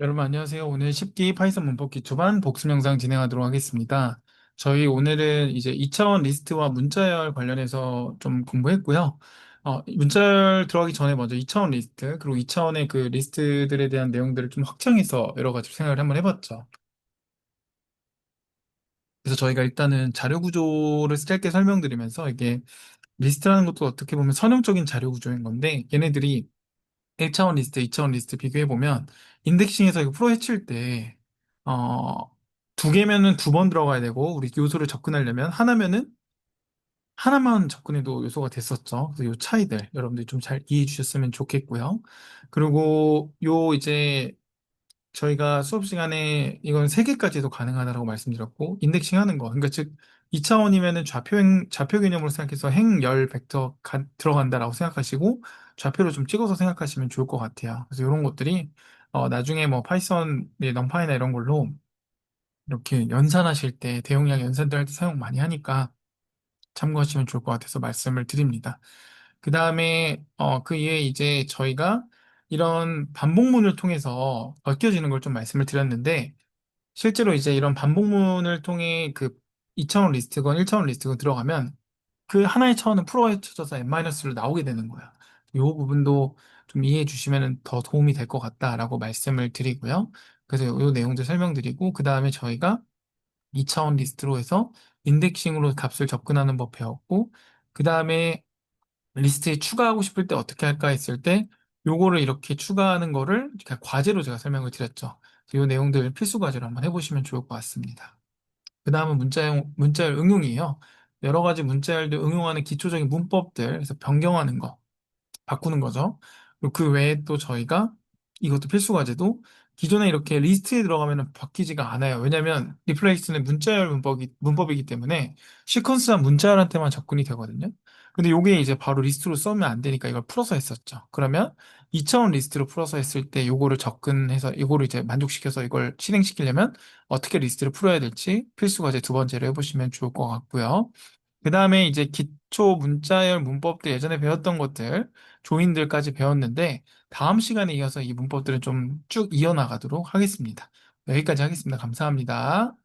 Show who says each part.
Speaker 1: 여러분 안녕하세요. 오늘 10기 파이썬 문법 기초반 복습 영상 진행하도록 하겠습니다. 저희 오늘은 이제 2차원 리스트와 문자열 관련해서 좀 공부했고요. 어, 문자열 들어가기 전에 먼저 2차원 리스트, 그리고 2차원의 그 리스트들에 대한 내용들을 좀 확장해서 여러 가지 생각을 한번 해봤죠. 그래서 저희가 일단은 자료 구조를 짧게 설명드리면서 이게 리스트라는 것도 어떻게 보면 선형적인 자료 구조인 건데 얘네들이 1차원 리스트, 2차원 리스트 비교해보면 인덱싱에서 이거 풀어 헤칠 때, 어, 두 개면은 두 번 들어가야 되고, 우리 요소를 접근하려면 하나면은 하나만 접근해도 요소가 됐었죠. 그래서 요 차이들 여러분들이 좀 잘 이해해 주셨으면 좋겠고요. 그리고 요 이제 저희가 수업 시간에 이건 세 개까지도 가능하다고 말씀드렸고, 인덱싱 하는 거. 그러니까 즉, 2차원이면은 좌표, 행, 좌표 개념으로 생각해서 행, 열, 벡터 가- 들어간다라고 생각하시고, 좌표로 좀 찍어서 생각하시면 좋을 것 같아요. 그래서 이런 것들이, 어, 나중에 뭐 파이썬, 넘파이나 이런 걸로 이렇게 연산하실 때, 대용량 연산들 할때 사용 많이 하니까 참고하시면 좋을 것 같아서 말씀을 드립니다. 그 다음에, 어, 그 이외에 이제 저희가 이런 반복문을 통해서 벗겨지는 걸 좀 말씀을 드렸는데, 실제로 이제 이런 반복문을 통해 그 2차원 리스트건 1차원 리스트건 들어가면 그 하나의 차원은 풀어헤쳐져서 n-로 나오게 되는 거야. 이 부분도 좀 이해해 주시면 더 도움이 될 것 같다라고 말씀을 드리고요. 그래서 이 내용들 설명드리고, 그 다음에 저희가 2차원 리스트로 해서 인덱싱으로 값을 접근하는 법 배웠고, 그 다음에 리스트에 추가하고 싶을 때 어떻게 할까 했을 때 요거를 이렇게 추가하는 거를 그냥 과제로 제가 설명을 드렸죠. 이 내용들 필수 과제로 한번 해보시면 좋을 것 같습니다. 그 다음은 문자용, 문자열 응용이에요. 여러 가지 문자열들 응용하는 기초적인 문법들, 그래서 변경하는 거, 바꾸는 거죠. 그리고 그 외에 또 저희가 이것도 필수 과제도 기존에 이렇게 리스트에 들어가면 바뀌지가 않아요. 왜냐면 리플레이스는 문자열 문법이, 문법이기 때문에 시퀀스한 문자열한테만 접근이 되거든요. 근데 요게 이제 바로 리스트로 써면 안 되니까 이걸 풀어서 했었죠. 그러면 2차원 리스트로 풀어서 했을 때 요거를 접근해서 요거를 이제 만족시켜서 이걸 실행시키려면 어떻게 리스트를 풀어야 될지 필수 과제 두 번째로 해보시면 좋을 것 같고요. 그 다음에 이제 기초 문자열 문법들 예전에 배웠던 것들, 조인들까지 배웠는데, 다음 시간에 이어서 이 문법들은 좀 쭉 이어나가도록 하겠습니다. 여기까지 하겠습니다. 감사합니다.